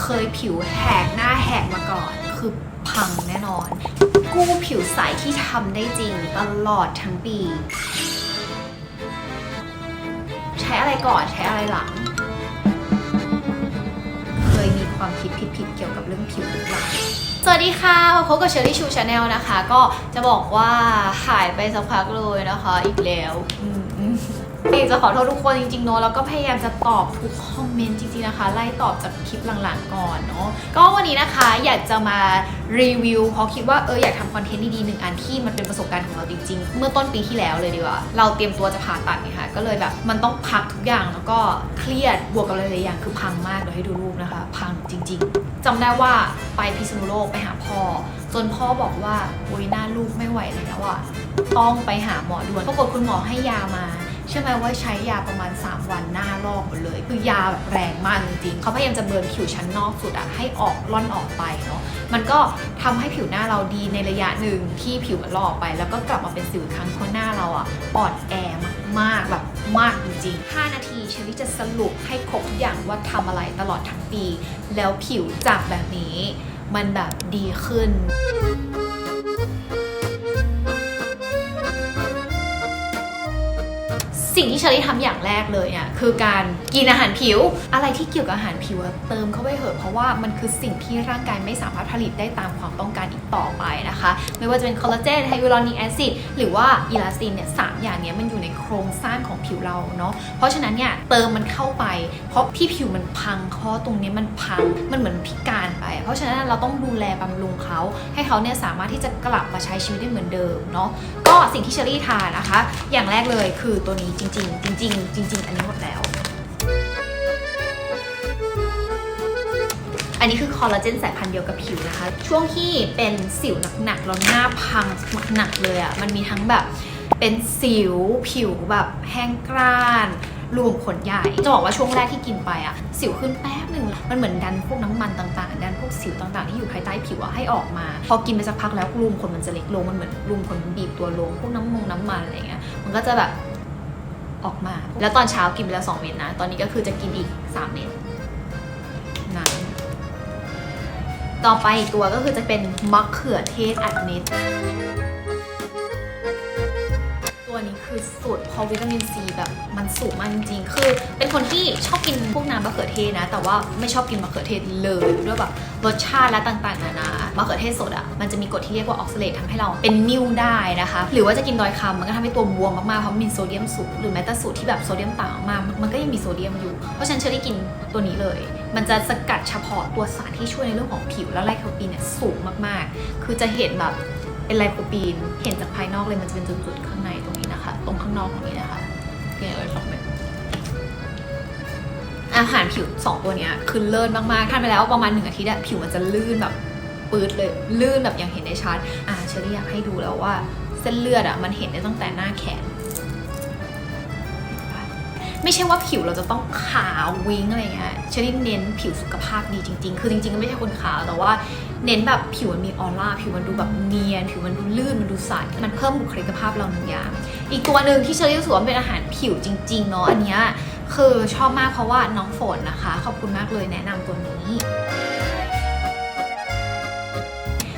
เคยผิวแหกหน้าแหกมาก่อน คือพังแน่นอน กู้ผิวใสที่ทำได้จริงตลอดทั้งปี ใช้อะไรก่อนใช้อะไรหลัง เคยมีความคิดผิดๆเกี่ยวกับเรื่องผิวหรือเปล่าสวัสดีค่ะมาพบกับเชอรี่ชูชาแนลนะคะ ก็จะบอกว่าหายไปสักพักเลยนะคะ อีกแล้ว อืมอืมอยากจะขอโทษทุกคนจริงๆเนอะแล้วก็พยายามจะตอบทุกคอมเมนต์จริงๆนะคะ ไล่ตอบจากคลิปหลังๆก่อนเนาะก็วันนี้นะคะอยากจะมารีวิวเพราะคิดว่าเอออยากทำคอนเทนต์ดีๆหนึ่งอันที่มันเป็นประสบการณ์ของเราจริงๆ เมื่อต้นปีที่แล้วเลยดีกว่า เราเตรียมตัวจะผ่าตัดไงคะก็เลยแบบมันต้องพักทุกอย่างแล้วก็เครียดบวกกับหลายๆอย่างคือพังมากเดี๋ยวให้ดูรูปนะคะ พังจริง ๆจำได้ว่าไปพิษณุโลกไปหาพ่อจนพ่อบอกว่าโอ้ยหน้าลูกไม่ไหวเลยแล้วอะต้องไปหาหมอด่วนปรากฏคุณหมอให้ยามา เชื่อไหมว่าใช้ยาประมาณ 3 วันหน้าลอกหมดเลย คือยาแบบแรงมากจริงๆเขาพยายามจะเบิร์นผิวชั้นนอกสุดอะให้ออกล่อนออกไปเนาะมันก็ทำให้ผิวหน้าเราดีในระยะหนึ่งที่ผิวมันลอกออกไป แล้วก็กลับมาเป็นสิวอีกครั้งเพราะหน้าเราอะอ่อนแอมากๆแบบมากจริงๆ 5 นาทีเชอรี่จะสรุปให้ครบทุกอย่างว่าทำอะไรตลอดทั้งปี แล้วผิวจากแบบนี้ มันแบบดีขึ้น สิ่งที่เชอรี่ทำอย่างแรกเลยเนี่ยคือการกินอาหารผิว อะไรที่เกี่ยวกับอาหารผิวเติมเข้าไปเถอะเพราะว่ามันคือสิ่งที่ร่างกายไม่สามารถผลิตได้ตามความต้องการอีกต่อไปนะคะ ไม่ว่าจะเป็นคอลลาเจนไฮยูรอนิกแอซิดหรือว่าอีลาสตินเนี่ยสามอย่างเนี้ยมันอยู่ในโครงสร้างของผิวเราเนาะเพราะฉะนั้นเนี่ยเติมมันเข้าไป เพราะที่ผิวมันพังเพราะตรงนี้มันพังมันเหมือนพิการไป เพราะฉะนั้นเราต้องดูแลบำรุงเขาให้เขาเนี่ยสามารถที่จะกลับมาใช้ชีวิตได้เหมือนเดิมเนาะก็สิ่งที่เชอรี่ทานนะคะ อย่างแรกเลยคือตัวนี้จริงจริงจริงๆอันนี้หมดแล้ว อันนี้คือคอลลาเจนสายพันธุ์เดียวกับผิวนะคะ ช่วงที่เป็นสิวหนักๆแล้วหน้าพังหนักๆเลยอะ่ะ มันมีทั้งแบบเป็นสิวผิวแบบแห้งกร้านรวมขนใหญ่ จะบอกว่าช่วงแรกที่กินไปอะ่ะสิวขึ้นแป๊บหนึ่งมันเหมือนดันพวกน้ำมันต่างๆ ดันพวกสิวต่างๆ ที่อยู่ภายใต้ผิวอะให้ออกมา พอกินไปสักพักแล้วรูมขนมันจะเล็กลงมันเหมือนรูมขนมันบีบตัวลง พวกน้ำมงน้ำมันอะไรเงี้ยมันก็จะแบบ ออกมา แล้วตอนเช้ากินไปแล้วสองเม็ดนะ ตอนนี้ก็คือจะกินอีกสามเม็ดนั้นต่อไปอีกตัวก็คือจะเป็นมะเขือเทศอัดเม็ด นี้คือสุดเพราะวิตามินซีแบบมันสูงมากจริงๆ คือ เป็นคนที่ชอบกินพวกน้ำมะเขือเทศนะ แต่ว่าไม่ชอบกินมะเขือเทศเลยด้วยแบบรสชาติและต่างๆนานามะเขือเทศสดอะ่ะมันจะมีกรดที่เรียกว่าออกซาเลตทำให้เราเป็นนิ่วได้นะคะ หรือว่าจะกินดอยคำมันก็ทำให้ตัวบวมมากๆเพราะมีโซเดียมสูงหรือแม้แต่สูตรที่แบบโซเดียมต่ำมากมันก็ยังมีโซเดียมอยู่ เพราะฉะนันเชอรี่กินตัวนี้เลย มันจะสกัดเฉพาะตัวสารที่ช่วยในเรื่องของผิวและไลโคปีนเนี่ยสูงมากๆ คือจะเห็นแบบเป็นไลโคปีนเห็นจากภายนอกเลยมันจะเป็นจุดๆข้างใน นี้นะคะตรงข้างนอกตรงนี้นะคะเกี่ยวกับสองเม็ดอาหารผิวสองตัวเนี้ยคือเลิศมากๆทานไปแล้วประมาณหนึ่งอาทิตย์อะผิวมันจะลื่นแบบปืดเลยลื่นแบบอย่างเห็นได้ชัดอ่าเชอรี่อยากให้ดูแล้วว่า เส้นเลือดอะมันเห็นได้ตั้งแต่หน้าแขน ไม่ใช่ว่าผิวเราจะต้องขาววิ้งอะไรเงี้ยเชอรี่เน้นผิวสุขภาพดีจริง ๆ คือจริงๆก็ไม่ใช่คนขาวแต่ว่าเน้นแบบผิวมันมีออร่าผิวมันดูแบบเนียน ผิวมันดูลื่นมันดูใสมันเพิ่มบุคลิกภาพเราหนึ่งอย่าง อีกตัวหนึ่งที่เชอรี่รู้สึกว่าเป็นอาหารผิวจริงๆเนาะอันเนี้ยคือชอบมากเพราะว่าน้องฝนนะคะ ขอบคุณมากเลยแนะนำตัวนี้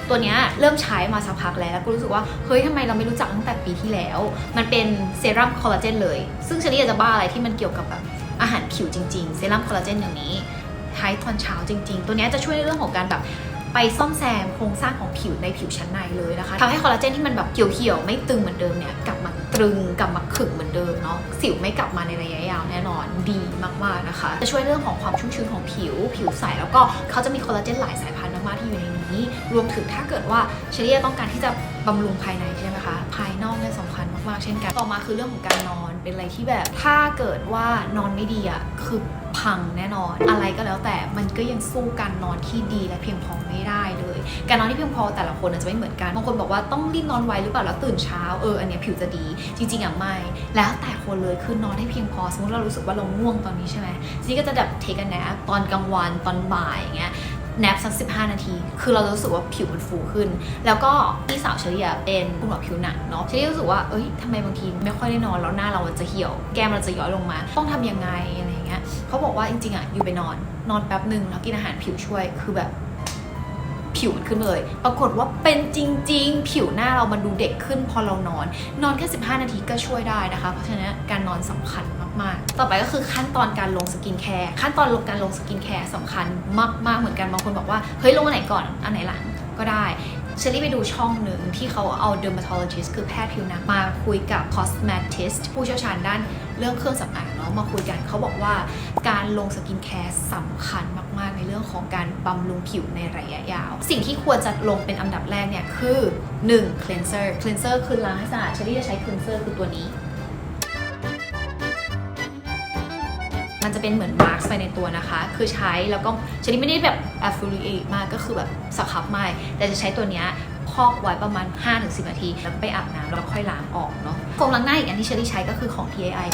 ตัวเนี้ยเริ่มใช้มาสักพักแล้วแล้วก็รู้สึกว่าเฮ้ยทำไมเราไม่รู้จักตั้งแต่ปีที่แล้ว มันเป็นเซรั่มคอลลาเจนเลย ซึ่งเชอรี่อยากจะบ้าอะไรที่มันเกี่ยวกับแบบอาหารผิวจริงๆเซรั่มคอลลาเจนอย่างนี้ใช้ตอนเช้าจริง ๆ ตัวเนี้ยจะช่วยในเรื่องของการแบบไปซ่อมแซมโครงสร้างของผิวในผิวชั้นในเลยนะคะทำให้คอลลาเจนที่มันแบบเหี่ยวๆไม่ตึงเหมือนเดิมเนี่ยกลับมาตรึงกลับมาขึงเหมือนเดิมเนาะสิวไม่กลับมาในระยะยาวแน่นอนดีมากๆนะคะ จะช่วยเรื่องของความชุ่มชื้นของผิว ผิวใสแล้วก็เขาจะมีคอลลาเจนหลายสาย มาที่อยู่ในนี้ รวมถึงถ้าเกิดว่าเชอรี่ต้องการที่จะบำรุงภายในใช่ไหมคะ ภายนอกเนี่ยสำคัญมากๆเช่นกัน ต่อมาคือเรื่องของการนอน เป็นอะไรที่แบบ ถ้าเกิดว่านอนไม่ดีอะ คือพังแน่นอน อะไรก็แล้วแต่ มันก็ยังสู้การนอนที่ดีและเพียงพอไม่ได้เลย การนอนที่เพียงพอแต่ละคนอาจจะไม่เหมือนกัน บางคนบอกว่าต้องรีบนอนไวหรือเปล่า แล้วตื่นเช้า เออ อันนี้ผิวจะดี จริงๆอะไม่ แล้วแต่คนเลย คือนอนให้เพียงพอ สมมติเรารู้สึกว่าเราง่วงตอนนี้ใช่ไหมซีก็จะแบบเทกันแนปตอนกลางวัน ตอนบ่ายอย่างเงี้ย แนปสัก 15 นาที คือเรารู้สึกว่าผิวมันฟูขึ้น แล้วก็พี่สาวเฉลี่ยเป็นคุณหมอผิวหนังเนาะเฉลี่ยรู้สึกว่าเอ้ยทำไมบางทีไม่ค่อยได้นอนแล้วหน้าเราจะเหี่ยว แก้มเราจะย้อยลงมา ต้องทำยังไงอะไรเงี้ยเขาบอกว่าจริงๆอะอยู่ไปนอนนอนแป๊บหนึ่งแล้วกินอาหารผิวช่วยคือแบบ ผิวมันขึ้นเลย ปรากฏว่าเป็นจริง ๆ ผิวหน้าเรามันดูเด็กขึ้นพอเรานอน นอนแค่ 15 นาทีก็ช่วยได้นะคะ เพราะฉะนั้นการนอนสำคัญมากๆ ต่อไปก็คือขั้นตอนการลงสกินแคร์ขั้นตอนลงการลงสกินแคร์สำคัญมากๆเหมือนกันบางคนบอกว่าเฮ้ยลงอันไหนก่อนอันไหนหลังก็ได้เชอรี่ไปดูช่องหนึ่งที่เขาเอา dermatologist คือแพทย์ผิวหนังมาคุยกับ cosmetist ผู้เชี่ยวชาญด้านเรื่องเครื่องสำอางเนาะมาคุยกันเขาบอกว่าการลงสกินแคร์สำคัญมาก ๆ ในเรื่องของการบำรุงผิวในระยะยาว สิ่งที่ควรจะลงเป็นอันดับแรกเนี่ยคือ 1. cleanser cleanser คือล้างให้สะอาดเชอรี่จะใช้ cleanser คือตัวนี้ มันจะเป็นเหมือนมาร์กไปในตัวนะคะ คือใช้แล้วก็ชนิดไม่ได้แบบ affiliate มากก็คือแบบสครับไม่แต่จะใช้ตัวเนี้ยพอกไว้ประมาณ 5-10 นาที แล้วไปอาบน้ำแล้วค่อยล้างออกเนาะโฟมล้างหน้าอีกอันที่เชอรี่ใช้ก็คือของ TAI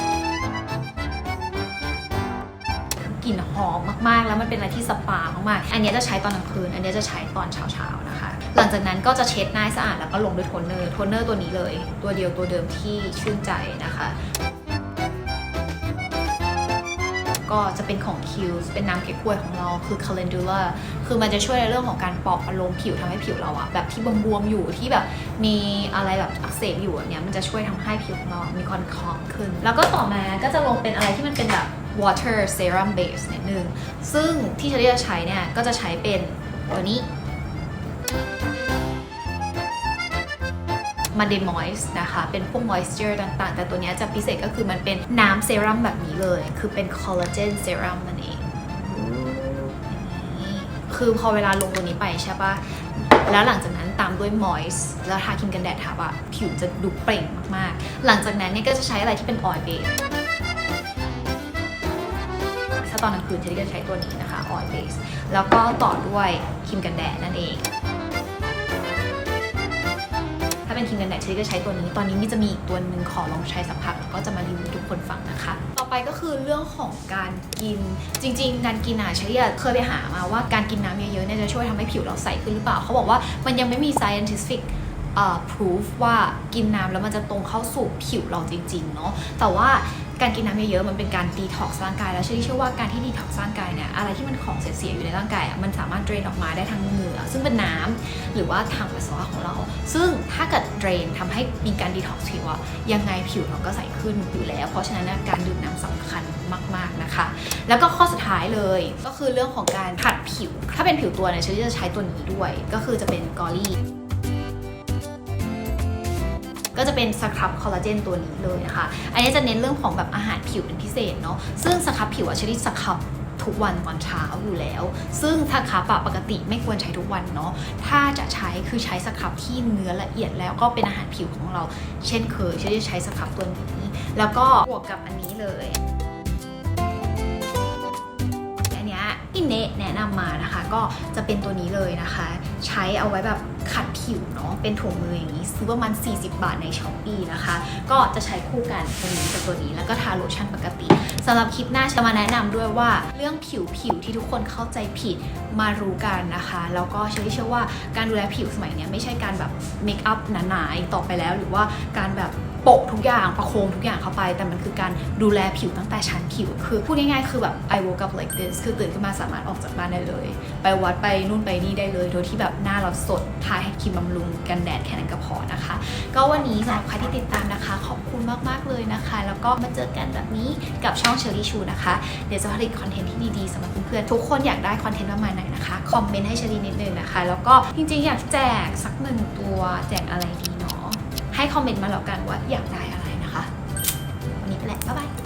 กลิ่นหอมมากๆ แล้วมันเป็นอะไรที่สปามากๆ อันนี้จะใช้ตอนกลางคืน อันนี้จะใช้ตอนเช้าๆนะคะ หลังจากนั้นก็จะเช็ดหน้าให้สะอาดแล้วก็ลงด้วยโทนเนอร์ โทนเนอร์ตัวนี้เลย ตัวเดียวตัวเดิมที่ชื่นใจนะคะ ก็จะเป็นของคิวเป็นน้ำเก๊กฮวยของเราคือ Calendula คือมันจะช่วยในเรื่องของการปลอาระโลมผิวทำให้ผิวเราอะแบบที่บวมๆอยู่ที่แบบมีอะไรแบบอักเสบอยู่อันเนี้ยมันจะช่วยทำให้ผิวของเรา มีความคลองขึ้น แล้วก็ต่อมาก็จะลงเป็นอะไรที่มันเป็นแบบ water serum base นิดนึงซึ่งที่เชอรี่จะใช้เนี่ยก็จะใช้เป็นตัวนี้ มันเดมอยส์นะคะ เป็นพวก moisture ต่างๆ แต่ตัวเนี้ยจะพิเศษก็คือมันเป็นน้ำเซรั่มแบบนี้เลย คือเป็น collagen serum นั่นเองนี่คือพอเวลาลงตัวนี้ไปใช่ปะแล้วหลังจากนั้นตามด้วย moist แล้วทาครีมกันแดดทับอะผิวจะดูเปล่งมากๆ หลังจากนั้นเนี่ยก็จะใช้อะไรที่เป็น oil base ถ้าตอนกลางคืนเชอรี่ก็จะใช้ตัวนี้นะคะ oil base แล้วก็ต่อด้วยครีมกันแดดนั่นเองถ้าเป็นครีมกันแดดเชอรี่ก็ใช้ตัวนี้ ตอนนี้มีจะมีอีกตัวหนึ่งขอลองใช้สักพักแล้วก็จะมารีวิวทุกคนฟังนะคะ ต่อไปก็คือเรื่องของการกินจริง ๆ การกินอะเชอรี่เคยไปหามาว่าการกินน้ำเยอะๆเนี่ยจะช่วยทำให้ผิวเราใสขึ้นหรือเปล่าเขาบอกว่ามันยังไม่มี scientific proof ว่ากินน้ำแล้วมันจะตรงเข้าสู่ผิวเราจริงๆเนาะแต่ว่าการกินน้ำเยอะๆมันเป็นการดีท็อกซ์ร่างกาย แล้วเชื่อเชื่อว่าการที่ดีท็อกซ์ร่างกายเนี่ยอะไรที่มันของเสียๆอยู่ในร่างกายมันสามารถเดรนออกมาได้ทางเหงื่อซึ่งเป็นน้ำหรือว่าทางปัสสาวะของเรา ซึ่งถ้าเกิดเดรนทำให้มีการดีท็อกซ์ผิวอะยังไงผิวเราก็ใสขึ้นอยู่แล้ว เพราะฉะนั้นการดื่มน้ำสำคัญมากๆนะคะ แล้วก็ข้อสุดท้ายเลยก็คือเรื่องของการขัดผิว ถ้าเป็นผิวตัวเนี่ยเชอรี่จะใช้ตัวนี้ด้วย ก็คือจะเป็นกอรี่ ก็จะเป็นสครับคอลลาเจนตัวนี้เลยนะคะ อันนี้จะเน้นเรื่องของแบบอาหารผิวเป็นพิเศษเนาะ ซึ่งสครับผิวอะชนิดสครับทุกวันตอนเช้าอยู่แล้ว ซึ่งถ้าครับอะปกติไม่ควรใช้ทุกวันเนาะ ถ้าจะใช้คือใช้สครับที่เนื้อละเอียดแล้วก็เป็นอาหารผิวของเรา เช่นเคยฉันจะใช้สครับตัวนี้ แล้วก็บวกกับอันนี้เลย อันเนี้ยพี่เนะแนะนำมานะคะ ก็จะเป็นตัวนี้เลยนะคะ ใช้เอาไว้แบบขัดผิวเนาะเป็นถุงมืออย่างนี้ซื้อประมาณ 40 บาทในช้อปปีนะคะ ก็จะใช้คู่กันตัวนี้กับตัวนี้แล้วก็ทาโลชั่นปกติสำหรับคลิปหน้าจะมาแนะนำด้วยว่าเรื่องผิวผิวที่ทุกคนเข้าใจผิดมารู้กันนะคะ แล้วก็เชื่อเชื่อว่าการดูแลผิวสมัยนี้ไม่ใช่การแบบเมคอัพหนาๆต่อไปแล้ว หรือว่าการแบบ โปะทุกอย่างประโคมทุกอย่างเข้าไป แต่มันคือการดูแลผิวตั้งแต่ชั้นผิว คือพูดง่ายๆคือแบบ I woke up like this คือตื่นขึ้นมาสามารถออกจากบ้านได้เลย ไปวัดไปนู่นไปนี่ได้เลย โดยที่แบบหน้าเราสดทาให้ครีมบำรุงกันแดดแค่นั้นก็พอนะคะ ก็วันนี้สำหรับใครที่ติดตามนะคะ ขอบคุณมากๆเลยนะคะ แล้วก็มาเจอกันแบบนี้กับช่องเชอรี่ชูนะคะ เดี๋ยวจะผลิตคอนเทนต์ที่ดีๆสำหรับเพื่อนๆทุกคนอยากได้คอนเทนต์ประมาณไหนนะคะคอมเมนต์ให้เชอรี่นิดนึงนะคะ แล้วก็จริงๆอยากแจกสักหนึ่งตัวแจกอะไรดี ให้คอมเมนต์มาแล้วกันว่าอยากได้อะไรนะคะ วันนี้ไปแล้วบ๊ายบาย